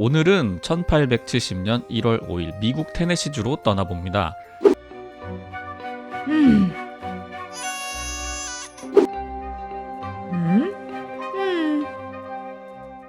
오늘은 1870년 1월 5일 미국 테네시주로 떠나봅니다. 음.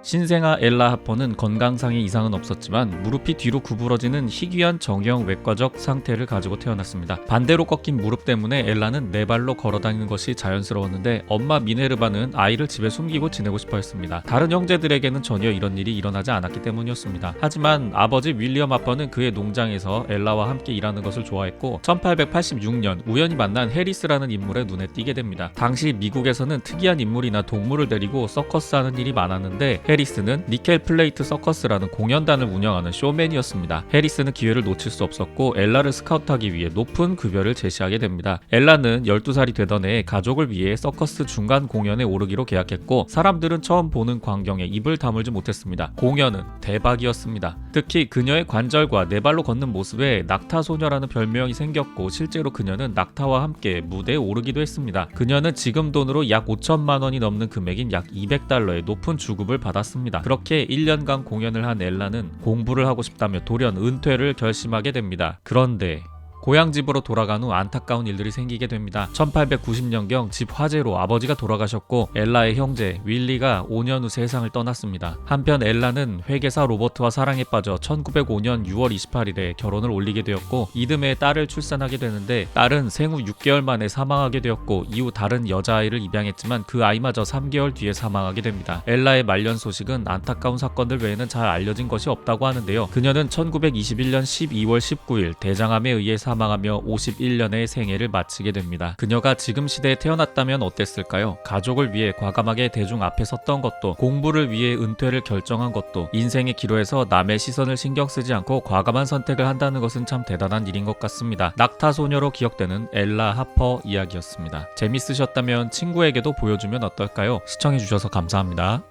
신생아 엘라 하퍼는 건강상의 이상은 없었지만 무릎이 뒤로 구부러지는 희귀한 정형 외과적 상태를 가지고 태어났습니다. 반대로 꺾인 무릎 때문에 엘라는 네 발로 걸어다니는 것이 자연스러웠는데 엄마 미네르바는 아이를 집에 숨기고 지내고 싶어 했습니다. 다른 형제들에게는 전혀 이런 일이 일어나지 않았기 때문이었습니다. 하지만 아버지 윌리엄 하퍼는 그의 농장에서 엘라와 함께 일하는 것을 좋아했고 1886년 우연히 만난 해리스라는 인물의 눈에 띄게 됩니다. 당시 미국에서는 특이한 인물이나 동물을 데리고 서커스 하는 일이 많았는데 해리스는 니켈 플레이트 서커스라는 공연단을 운영하는 쇼맨이었습니다. 해리스는 기회를 놓칠 수 없었고 엘라를 스카우트하기 위해 높은 급여를 제시하게 됩니다. 엘라는 12살이 되던 해 가족을 위해 서커스 중간 공연에 오르기로 계약했고 사람들은 처음 보는 광경에 입을 다물지 못했습니다. 공연은 대박이었습니다. 특히 그녀의 관절과 네 발로 걷는 모습에 낙타 소녀라는 별명이 생겼고 실제로 그녀는 낙타와 함께 무대에 오르기도 했습니다. 그녀는 지금 돈으로 약 5천만 원이 넘는 금액인 약 200달러의 높은 주급을 받았습니다. 그렇게 1년간 공연을 한 엘라는 공부를 하고 싶다며 돌연 은퇴를 결심하게 됩니다. 그런데 고향 집으로 돌아간 후 안타까운 일들이 생기게 됩니다. 1890년경 집 화재로 아버지가 돌아가셨고 엘라의 형제 윌리가 5년 후 세상을 떠났습니다. 한편 엘라는 회계사 로버트와 사랑에 빠져 1905년 6월 28일에 결혼을 올리게 되었고 이듬해 딸을 출산하게 되는데 딸은 생후 6개월 만에 사망하게 되었고 이후 다른 여자아이를 입양했지만 그 아이마저 3개월 뒤에 사망하게 됩니다. 엘라의 말년 소식은 안타까운 사건들 외에는 잘 알려진 것이 없다고 하는데요. 그녀는 1921년 12월 19일 대장암에 의해 사망하며 51년의 생애를 마치게 됩니다. 그녀가 지금 시대에 태어났다면 어땠을까요? 가족을 위해 과감하게 대중 앞에 섰던 것도 공부를 위해 은퇴를 결정한 것도 인생의 기로에서 남의 시선을 신경 쓰지 않고 과감한 선택을 한다는 것은 참 대단한 일인 것 같습니다. 낙타 소녀로 기억되는 엘라 하퍼 이야기였습니다. 재밌으셨다면 친구에게도 보여주면 어떨까요? 시청해주셔서 감사합니다.